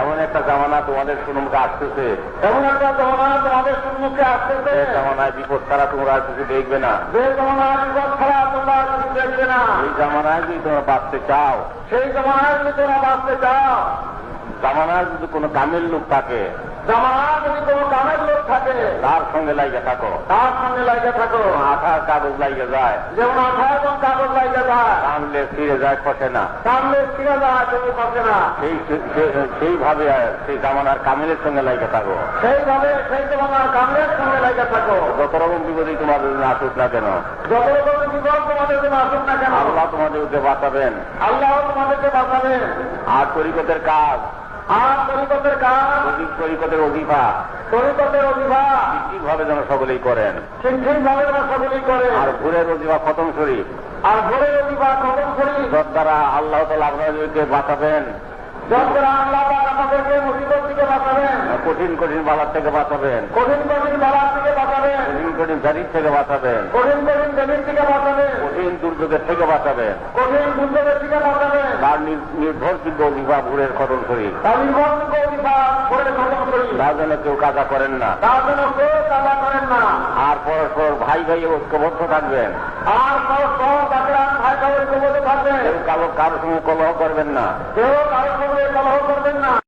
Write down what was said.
এমন একটা জামানা তোমাদের সম্মুখে আসতেছে। এমন একটা জমানা তোমাদের সম্মুখে আসতেছে। জামানায় বিপদ ছাড়া তোমরা আর কিছু দেখবে না। যে জমানা বিপদ ছাড়া তোমরা আর কিছু দেখবে না। এই জামানায় যদি তোমরা বাঁচতে চাও সেই জামানায় যদি তোমরা বাঁচতে চাও জামানায় যদি কোনো কামের লোক থাকে জামানায় যদি কোনো কামের লোক থাকে তার সঙ্গে লাইগে থাকো? তার সঙ্গে লাগে থাকো? আঠার কাগজ লাইগে যায়। যেমন আঠা এবং কাগজ লাগে যায়। টানলে ফিরে যায় খসে না। সামনে ফিরে যায় তুমি পাবে না। সেই সেইভাবে সেই জামানার কামিলের সঙ্গে লাইগে থাকো। সেইভাবে সেই জমানার কামের সঙ্গে লাগে থাকো। যত রকম বিপদই তোমাদের জন্য আসুক না কেন? যত রকম বিপদ তোমাদের জন্য আসুক না কেন? আল্লাহ তোমাদেরকে বাঁচাবেন। আল্লাহ তোমাদেরকে বাঁচাবেন। আর তরিকতের কাজ আর তরিকতের কাজ। তরিকতের অধিভা তরিকতের অভিভাব ঠিকভাবে যেন সকলেই করেন। ঠিক ঠিকভাবে যেন সকলেই করে। আর ভোরের অধিভা খতম শরীফ। আর ভোরের অভিভাব খতম যত দ্বারা আল্লাহ তালা আপনাদেরকে বাঁচাবেন। বাঁচাবেন। কঠিন কঠিন বালার থেকে বাঁচাবেন। কঠিন কঠিন বালার থেকে বাঁচাবেন। কঠিন কঠিন জারির থেকে বাঁচাবেন। কঠিন কঠিন জমির থেকে বাঁচাবেন। কঠিন দুর্যোগের থেকে বাঁচাবেন। কঠিন দুর্যোগের থেকে বাঁচাবেন। তার নির- নির্ভরযোগ্য অধিভা ভোরের খতম করি। তার নির্ভরযোগ্য অভিভাব ভোরের খতম করি। তার জন্য কেউ কাজা করেন না। তার জন্য কেউ কাজা করেন না। আর পরস্পর ভাই ভাই ঐক্যবদ্ধ থাকবেন। আর পরস্পর তাদের ভাই ভাই ঐক্যবদ্ধ থাকবেন। কেউ কারও সঙ্গে কলহ করবেন না। কেউ কারও সঙ্গে কলহ করবেন না।